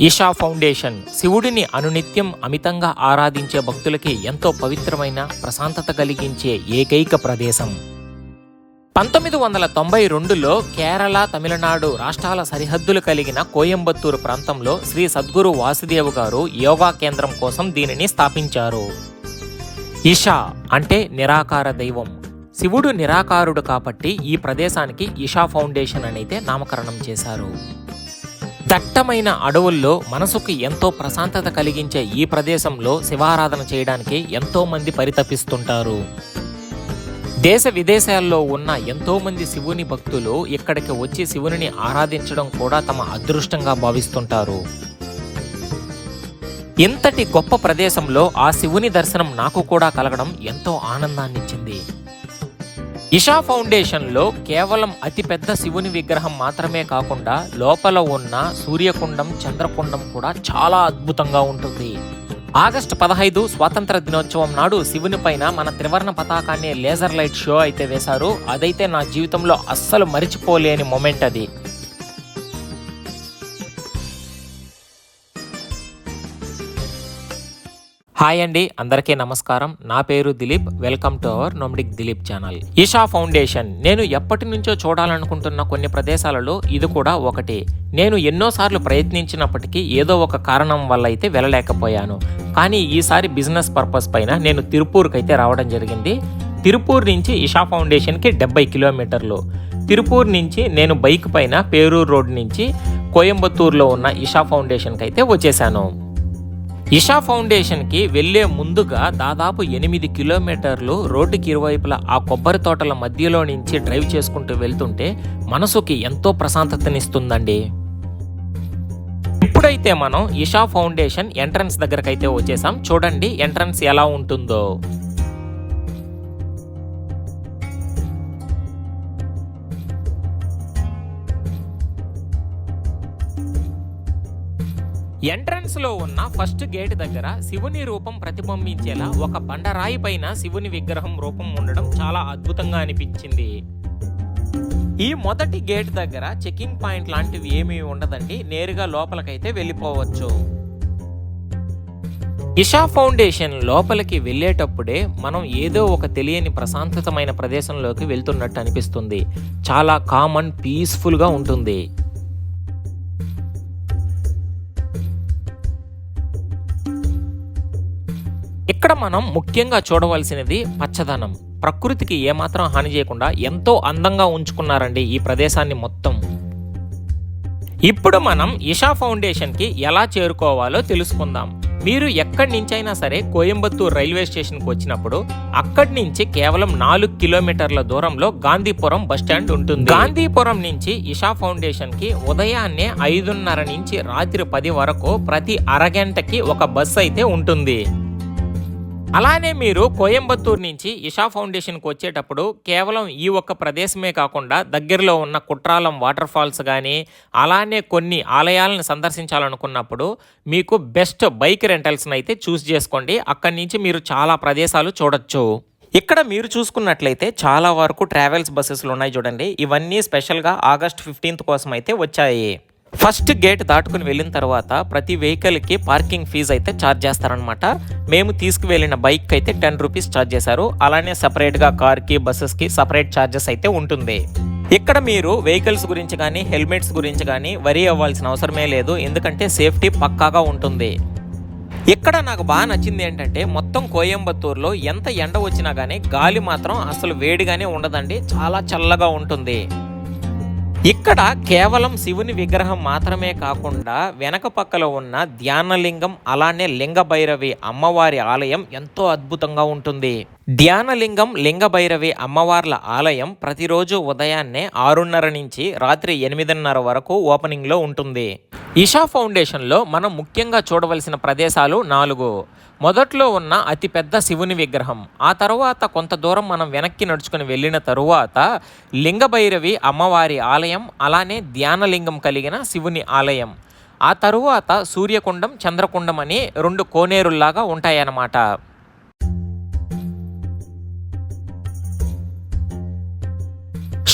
Isha foundation శివుడిని అనునిత్యం అమితంగా ఆరాధించే భక్తులకి ఎంతో పవిత్రమైన ప్రశాంతత కలిగించే ఏకైక ప్రదేశం. పంతొమ్మిది వందల తొంభై రెండులో కేరళ తమిళనాడు రాష్ట్రాల సరిహద్దులు కలిగిన కోయంబత్తూరు ప్రాంతంలో శ్రీ సద్గురు వాసుదేవ్ గారు యోగా కేంద్రం కోసం దీనిని స్థాపించారు. ఈషా అంటే నిరాకార దైవం. శివుడు నిరాకారుడు కాబట్టి ఈ ప్రదేశానికి ఈషా ఫౌండేషన్ అనైతే నామకరణం చేశారు. దట్టమైన అడవుల్లో మనసుకు ఎంతో ప్రశాంతత కలిగించే ఈ ప్రదేశంలో శివారాధన చేయడానికి ఎంతో మంది పరితపిస్తుంటారు. దేశ విదేశాల్లో ఉన్న ఎంతో మంది శివుని భక్తులు ఇక్కడికి వచ్చి శివుని ఆరాధించడం కూడా తమ అదృష్టంగా భావిస్తుంటారు. ఇంతటి గొప్ప ప్రదేశంలో ఆ శివుని దర్శనం నాకు కూడా కలగడం ఎంతో ఆనందాన్నిచ్చింది. ఇషా ఫౌండేషన్లో కేవలం అతిపెద్ద శివుని విగ్రహం మాత్రమే కాకుండా లోపల ఉన్న సూర్యకుండం చంద్రకుండం కూడా చాలా అద్భుతంగా ఉంటుంది. ఆగస్టు పదహైదు స్వాతంత్ర దినోత్సవం నాడు శివుని పైన మన త్రివర్ణ పతాకాన్ని లేజర్ లైట్ షో అయితే వేశారు. అదైతే నా జీవితంలో అస్సలు మరిచిపోలేని మొమెంట్ అది. హాయ్ అండి అందరికీ నమస్కారం. నా పేరు Dilip welcome to our nomadic Dilip channel. Isha foundation నేను ఎప్పటి నుంచో చూడాలనుకుంటున్న కొన్ని ప్రదేశాలలో ఇది కూడా ఒకటి. నేను ఎన్నోసార్లు ప్రయత్నించినప్పటికీ ఏదో ఒక కారణం వల్ల అయితే వెళ్ళలేకపోయాను. కానీ ఈసారి బిజినెస్ పర్పస్ పైన నేను తిరుపూర్కి అయితే రావడం జరిగింది. తిరుపూర్ నుంచి ఇషా ఫౌండేషన్కి డెబ్బై కిలోమీటర్లు. తిరుపూర్ నుంచి నేను బైక్ పైన పేరూరు రోడ్ నుంచి కోయంబత్తూరులో ఉన్న ఇషా ఫౌండేషన్కి అయితే వచ్చేసాను. ఇషా ఫౌండేషన్కి వెళ్ళే ముందుగా దాదాపు ఎనిమిది కిలోమీటర్లు రోడ్డుకి ఇరువైపులా ఆ కొబ్బరి తోటల మధ్యలో నుంచి డ్రైవ్ చేసుకుంటూ వెళ్తుంటే మనసుకి ఎంతో ప్రశాంతతనిస్తుందండి. ఇప్పుడైతే మనం ఇషా ఫౌండేషన్ ఎంట్రన్స్ దగ్గరకైతే వచ్చేసాం. చూడండి ఎంట్రన్స్ ఎలా ఉంటుందో. ఎంట్రన్స్లో ఉన్న ఫస్ట్ గేట్ దగ్గర శివుని రూపం ప్రతిబింబించేలా ఒక బండరాయి పైన శివుని విగ్రహం రూపం ఉండడం చాలా అద్భుతంగా అనిపించింది. ఈ మొదటి గేట్ దగ్గర చెకింగ్ పాయింట్ లాంటివి ఏమీ ఉండదండి నేరుగా లోపలికైతే వెళ్ళిపోవచ్చు. ఇషా ఫౌండేషన్ లోపలికి వెళ్ళేటప్పుడే మనం ఏదో ఒక తెలియని ప్రశాంతతమైన ప్రదేశంలోకి వెళ్తున్నట్టు అనిపిస్తుంది. చాలా కామన్ పీస్ఫుల్గా ఉంటుంది. ఇక్కడ మనం ముఖ్యంగా చూడవలసినది పచ్చదనం. ప్రకృతికి ఏమాత్రం హాని చేయకుండా ఎంతో అందంగా ఉంచుకున్నారండి ఈ ప్రదేశాన్ని మొత్తం. ఇప్పుడు మనం ఇషా ఫౌండేషన్కి ఎలా చేరుకోవాలో తెలుసుకుందాం. మీరు ఎక్కడి నుంచైనా సరే కోయంబత్తూర్ రైల్వే స్టేషన్కి వచ్చినప్పుడు అక్కడి నుంచి కేవలం నాలుగు కిలోమీటర్ల దూరంలో గాంధీపురం బస్ స్టాండ్ ఉంటుంది. గాంధీపురం నుంచి ఇషా ఫౌండేషన్కి ఉదయాన్నే ఐదున్నర నుంచి రాత్రి పది వరకు ప్రతి అరగంటకి ఒక బస్ అయితే ఉంటుంది. అలానే మీరు కోయంబత్తూర్ నుంచి ఇషా ఫౌండేషన్కి వచ్చేటప్పుడు కేవలం ఈ ఒక్క ప్రదేశమే కాకుండా దగ్గరలో ఉన్న కుట్రాలం వాటర్ ఫాల్స్ కానీ అలానే కొన్ని ఆలయాలను సందర్శించాలనుకున్నప్పుడు మీకు బెస్ట్ బైక్ రెంటల్స్ని అయితే చూస్ చేసుకోండి. అక్కడి నుంచి మీరు చాలా ప్రదేశాలు చూడొచ్చు. ఇక్కడ మీరు చూసుకున్నట్లయితే చాలా వరకు ట్రావెల్స్ బస్సెస్లు ఉన్నాయి చూడండి. ఇవన్నీ స్పెషల్గా ఆగస్ట్ ఫిఫ్టీన్త్ కోసం అయితే వచ్చాయి. ఫస్ట్ గేట్ దాటుకుని వెళ్ళిన తర్వాత ప్రతి వెహికల్కి పార్కింగ్ ఫీజు అయితే ఛార్జ్ చేస్తారనమాట మేము తీసుకువెళ్ళిన బైక్ అయితే టెన్ రూపీస్ ఛార్జ్ చేశారు. అలానే సపరేట్గా కార్కి బస్సెస్కి సపరేట్ ఛార్జెస్ అయితే ఉంటుంది. ఇక్కడ మీరు వెహికల్స్ గురించి కానీ హెల్మెట్స్ గురించి కానీ వరి అవ్వాల్సిన అవసరమే లేదు. ఎందుకంటే సేఫ్టీ పక్కాగా ఉంటుంది. ఇక్కడ నాకు బాగా నచ్చింది ఏంటంటే మొత్తం కోయంబత్తూరులో ఎంత ఎండ వచ్చినా కానీ గాలి మాత్రం అసలు వేడిగానే ఉండదండి. చాలా చల్లగా ఉంటుంది. ఇక్కడ కేవలం శివుని విగ్రహం మాత్రమే కాకుండా వెనక పక్కల ఉన్న ధ్యానలింగం అలానే లింగ భైరవి అమ్మవారి ఆలయం ఎంతో అద్భుతంగా ఉంటుంది. ధ్యానలింగం లింగభైరవి అమ్మవార్ల ఆలయం ప్రతిరోజు ఉదయాన్నే ఆరున్నర నుంచి రాత్రి ఎనిమిదిన్నర వరకు ఓపెనింగ్లో ఉంటుంది. ఇషా ఫౌండేషన్లో మనం ముఖ్యంగా చూడవలసిన ప్రదేశాలు నాలుగు. మొదట్లో ఉన్న అతిపెద్ద శివుని విగ్రహం ఆ తరువాత కొంత దూరం మనం వెనక్కి నడుచుకుని వెళ్ళిన తరువాత లింగభైరవి అమ్మవారి ఆలయం అలానే ధ్యానలింగం కలిగిన శివుని ఆలయం. ఆ తరువాత సూర్యకుండం చంద్రకుండం అని రెండు కోనేరుల్లాగా ఉంటాయన్నమాట.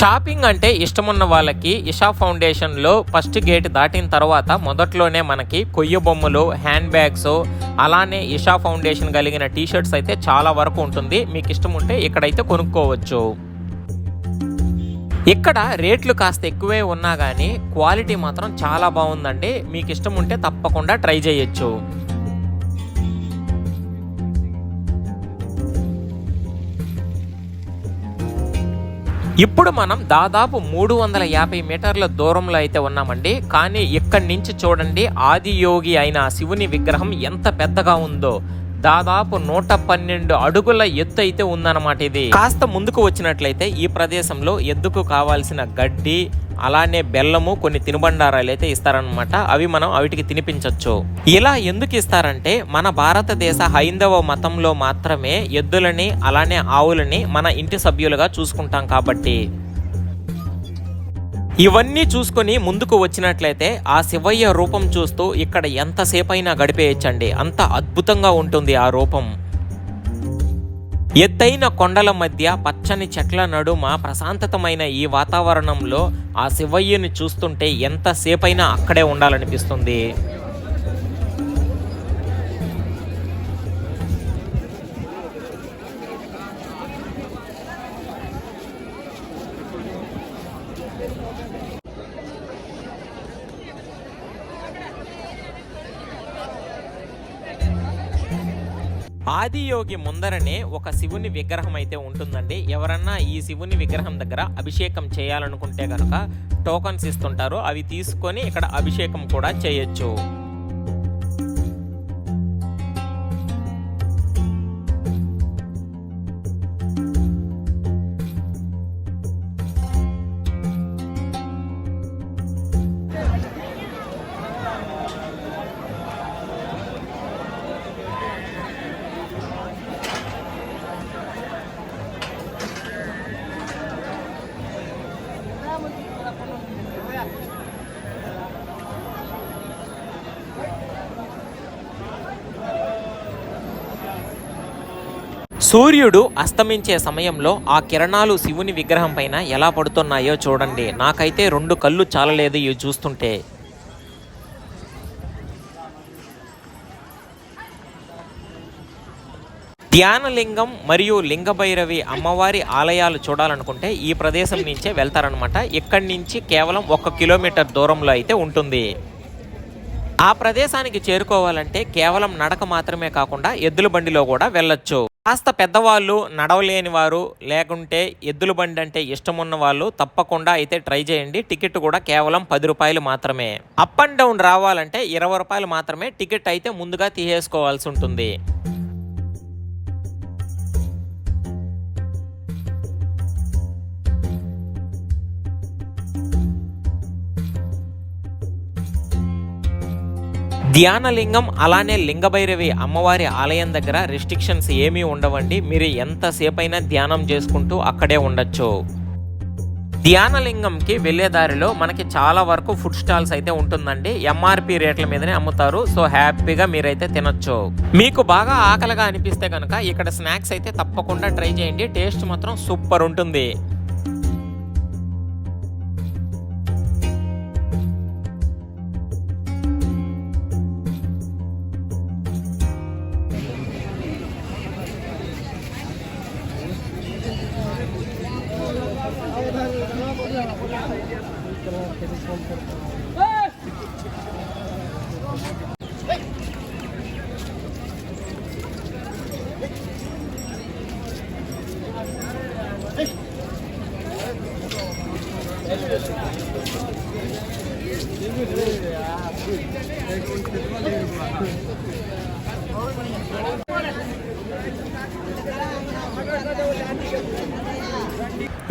షాపింగ్ అంటే ఇష్టమున్న వాళ్ళకి ఇషా ఫౌండేషన్లో ఫస్ట్ గేట్ దాటిన తర్వాత మొదట్లోనే మనకి కొయ్య బొమ్మలు హ్యాండ్ బ్యాగ్స్ అలానే ఇషా ఫౌండేషన్ కలిగిన టీషర్ట్స్ అయితే చాలా వరకు ఉంటుంది. మీకు ఇష్టం ఉంటే ఇక్కడైతే కొనుక్కోవచ్చు. ఇక్కడ రేట్లు కాస్త ఎక్కువే ఉన్నా కానీ క్వాలిటీ మాత్రం చాలా బాగుందండి. మీకు ఇష్టం ఉంటే తప్పకుండా ట్రై చేయొచ్చు. ఇప్పుడు మనం దాదాపు మూడు వందల యాభై మీటర్ల దూరంలో అయితే ఉన్నామండి. కానీ ఇక్కడి నుంచి చూడండి ఆదియోగి అయిన శివుని విగ్రహం ఎంత పెద్దగా ఉందో. దాదాపు నూట పన్నెండు అడుగుల ఎత్తు అయితే ఉందన్నమాట ఇది. కాస్త ముందుకు వచ్చినట్లయితే ఈ ప్రదేశంలో ఎద్దుకు కావాల్సిన గడ్డి అలానే బెల్లము కొన్ని తినుబండారాలు అయితే ఇస్తారనమాట అవి మనం అవిటికి తినిపించవచ్చు ఇలా ఎందుకు ఇస్తారంటే మన భారతదేశ హైందవ మతంలో మాత్రమే ఎద్దులని అలానే ఆవులని మన ఇంటి సభ్యులుగా చూసుకుంటాం కాబట్టి. ఇవన్నీ చూసుకొని ముందుకు వచ్చినట్లయితే ఆ శివయ్య రూపం చూస్తూ ఇక్కడ ఎంతసేపైనా గడిపేయచ్చండి. అంత అద్భుతంగా ఉంటుంది ఆ రూపం. ఎత్తైన కొండల మధ్య పచ్చని చెట్ల నడుమ ప్రశాంతతమైన ఈ వాతావరణంలో ఆ శివయ్యని చూస్తుంటే ఎంతసేపైనా అక్కడే ఉండాలనిపిస్తుంది. ఆదియోగి ముందరనే ఒక శివుని విగ్రహం అయితే ఉంటుందండి. ఎవరన్నా ఈ శివుని విగ్రహం దగ్గర అభిషేకం చేయాలనుకుంటే కనుక టోకన్స్ ఇస్తుంటారు. అవి తీసుకొని ఇక్కడ అభిషేకం కూడా చేయొచ్చు. సూర్యుడు అస్తమించే సమయంలో ఆ కిరణాలు శివుని విగ్రహం పైన ఎలా పడుతున్నాయో చూడండి. నాకైతే రెండు కళ్ళు చాలలేదు ఇవి చూస్తుంటే. ధ్యానలింగం మరియు లింగభైరవి అమ్మవారి ఆలయాలు చూడాలనుకుంటే ఈ ప్రదేశం నుంచే వెళ్తారనమాట ఇక్కడి నుంచి కేవలం ఒక కిలోమీటర్ దూరంలో అయితే ఉంటుంది. ఆ ప్రదేశానికి చేరుకోవాలంటే కేవలం నడక మాత్రమే కాకుండా ఎద్దుల బండిలో కూడా వెళ్ళొచ్చు. కాస్త పెద్దవాళ్ళు నడవలేని వారు లేకుంటే ఎద్దుల బండి అంటే ఇష్టం వాళ్ళు తప్పకుండా అయితే ట్రై చేయండి. టికెట్ కూడా కేవలం పది రూపాయలు మాత్రమే. అప్ అండ్ డౌన్ రావాలంటే ఇరవై రూపాయలు మాత్రమే టికెట్ అయితే ముందుగా తీసేసుకోవాల్సి ఉంటుంది. ధ్యానలింగం అలానే లింగభైరవి అమ్మవారి ఆలయం దగ్గర రెస్ట్రిక్షన్స్ ఏమీ ఉండవండి. మీరు ఎంతసేపైనా ధ్యానం చేసుకుంటూ అక్కడే ఉండొచ్చు. ధ్యానలింగంకి వెళ్ళే దారిలో మనకి చాలా వరకు ఫుడ్ స్టాల్స్ అయితే ఉంటుందండి. ఎంఆర్పి రేట్ల మీదనే అమ్ముతారు. సో హ్యాపీగా మీరైతే తినొచ్చు. మీకు బాగా ఆకలిగా అనిపిస్తే కనుక ఇక్కడ స్నాక్స్ అయితే తప్పకుండా ట్రై చేయండి. టేస్ట్ మాత్రం సూపర్ ఉంటుంది.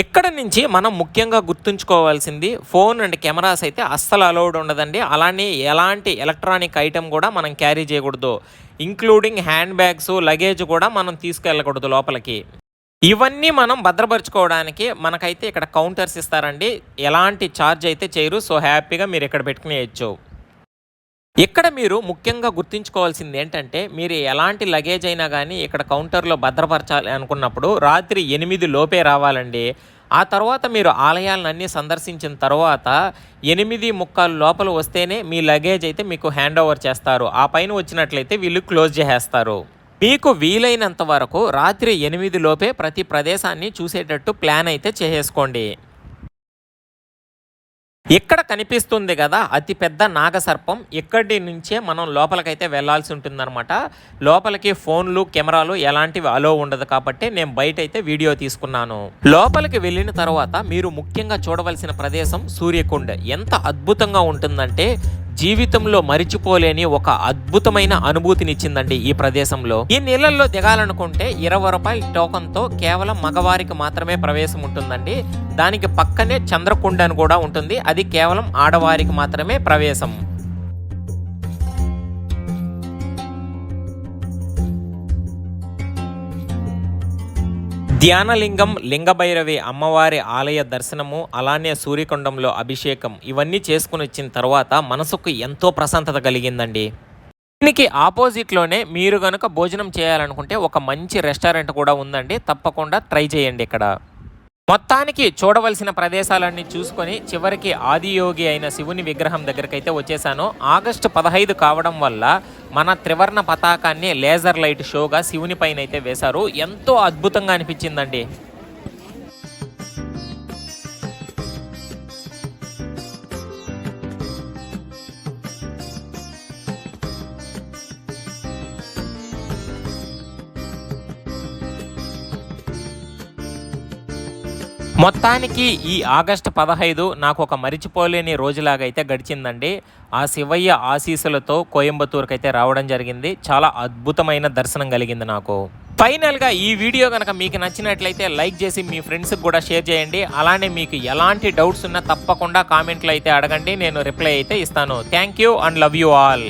ఇక్కడ నుంచి మనం ముఖ్యంగా గుర్తుంచుకోవాల్సింది ఫోన్ అండ్ కెమెరాస్ అయితే అస్సలు అలౌడ్ ఉండదండి. అలానే ఎలాంటి ఎలక్ట్రానిక్ ఐటెం కూడా మనం క్యారీ చేయకూడదు. ఇంక్లూడింగ్ హ్యాండ్ బ్యాగ్స్ లగేజ్ కూడా మనం తీసుకెళ్ళకూడదు లోపలికి. ఇవన్నీ మనం భద్రపరచుకోవడానికి మనకైతే ఇక్కడ కౌంటర్స్ ఇస్తారండి. ఎలాంటి ఛార్జ్ అయితే చేయరు. సో హ్యాపీగా మీరు ఇక్కడ పెట్టుకునేయచ్చు. ఇక్కడ మీరు ముఖ్యంగా గుర్తుంచుకోవాల్సింది ఏంటంటే మీరు ఎలాంటి లగేజ్ అయినా కానీ ఇక్కడ కౌంటర్లో భద్రపరచాలి అనుకున్నప్పుడు రాత్రి ఎనిమిది లోపే రావాలండి. ఆ తర్వాత మీరు ఆలయాలన్నీ సందర్శించిన తర్వాత ఎనిమిది ముక్కాలు లోపల వస్తేనే మీ లగేజ్ అయితే మీకు హ్యాండ్ ఓవర్ చేస్తారు. ఆ పైన వచ్చినట్లయితే వీళ్ళు క్లోజ్ చేసేస్తారు. మీకు వీలైనంత వరకు రాత్రి ఎనిమిది లోపే ప్రతి ప్రదేశాన్ని చూసేటట్టు ప్లాన్ అయితే చేసేసుకోండి. ఇక్కడ కనిపిస్తుంది కదా అతిపెద్ద నాగసర్పం. ఇక్కడి నుంచే మనం లోపలికైతే వెళ్ళాల్సి ఉంటుందన్నమాట. లోపలికి ఫోన్లు కెమెరాలు ఎలాంటివి అలో ఉండదు కాబట్టి నేను బయట అయితే వీడియో తీసుకున్నాను. లోపలికి వెళ్ళిన తర్వాత మీరు ముఖ్యంగా చూడవలసిన ప్రదేశం సూర్యకుండ్. ఎంత అద్భుతంగా ఉంటుందంటే జీవితంలో మరిచిపోలేని ఒక అద్భుతమైన అనుభూతినిచ్చిందండి ఈ ప్రదేశంలో. ఈ నీళ్ళల్లో దిగాలనుకుంటే ఇరవై రూపాయల టోకన్తో కేవలం మగవారికి మాత్రమే ప్రవేశం ఉంటుందండి. దానికి పక్కనే చంద్రకుండ అని కూడా ఉంటుంది. అది కేవలం ఆడవారికి మాత్రమే ప్రవేశం. ధ్యానలింగం లింగభైరవి అమ్మవారి ఆలయ దర్శనము అలానే సూర్యకొండంలో అభిషేకం ఇవన్నీ చేసుకుని వచ్చిన తర్వాత మనసుకు ఎంతో ప్రశాంతత కలిగిందండి. దీనికి ఆపోజిట్లోనే మీరు కనుక భోజనం చేయాలనుకుంటే ఒక మంచి రెస్టారెంట్ కూడా ఉందండి. తప్పకుండా ట్రై చేయండి ఇక్కడ. మొత్తానికి చూడవలసిన ప్రదేశాలన్నీ చూసుకొని చివరికి ఆదియోగి అయిన శివుని విగ్రహం దగ్గరకైతే వచ్చేసాను. ఆగస్టు పదహైదు కావడం వల్ల మన త్రివర్ణ పతాకాన్ని లేజర్ లైట్ షోగా శివుని పైన అయితే వేశారు. ఎంతో అద్భుతంగా అనిపించిందండి. మొత్తానికి ఈ ఆగస్టు పదహైదు నాకు ఒక మరిచిపోలేని రోజులాగా అయితే గడిచిందండి. ఆ శివయ్య ఆశీస్సులతో కోయంబత్తూరుకి అయితే రావడం జరిగింది. చాలా అద్భుతమైన దర్శనం కలిగింది నాకు. ఫైనల్గా ఈ వీడియో కనుక మీకు నచ్చినట్లయితే లైక్ చేసి మీ ఫ్రెండ్స్కి కూడా షేర్ చేయండి. అలానే మీకు ఎలాంటి డౌట్స్ ఉన్నా తప్పకుండా కామెంట్లు అయితే అడగండి. నేను రిప్లై అయితే ఇస్తాను. Thank you and love you all.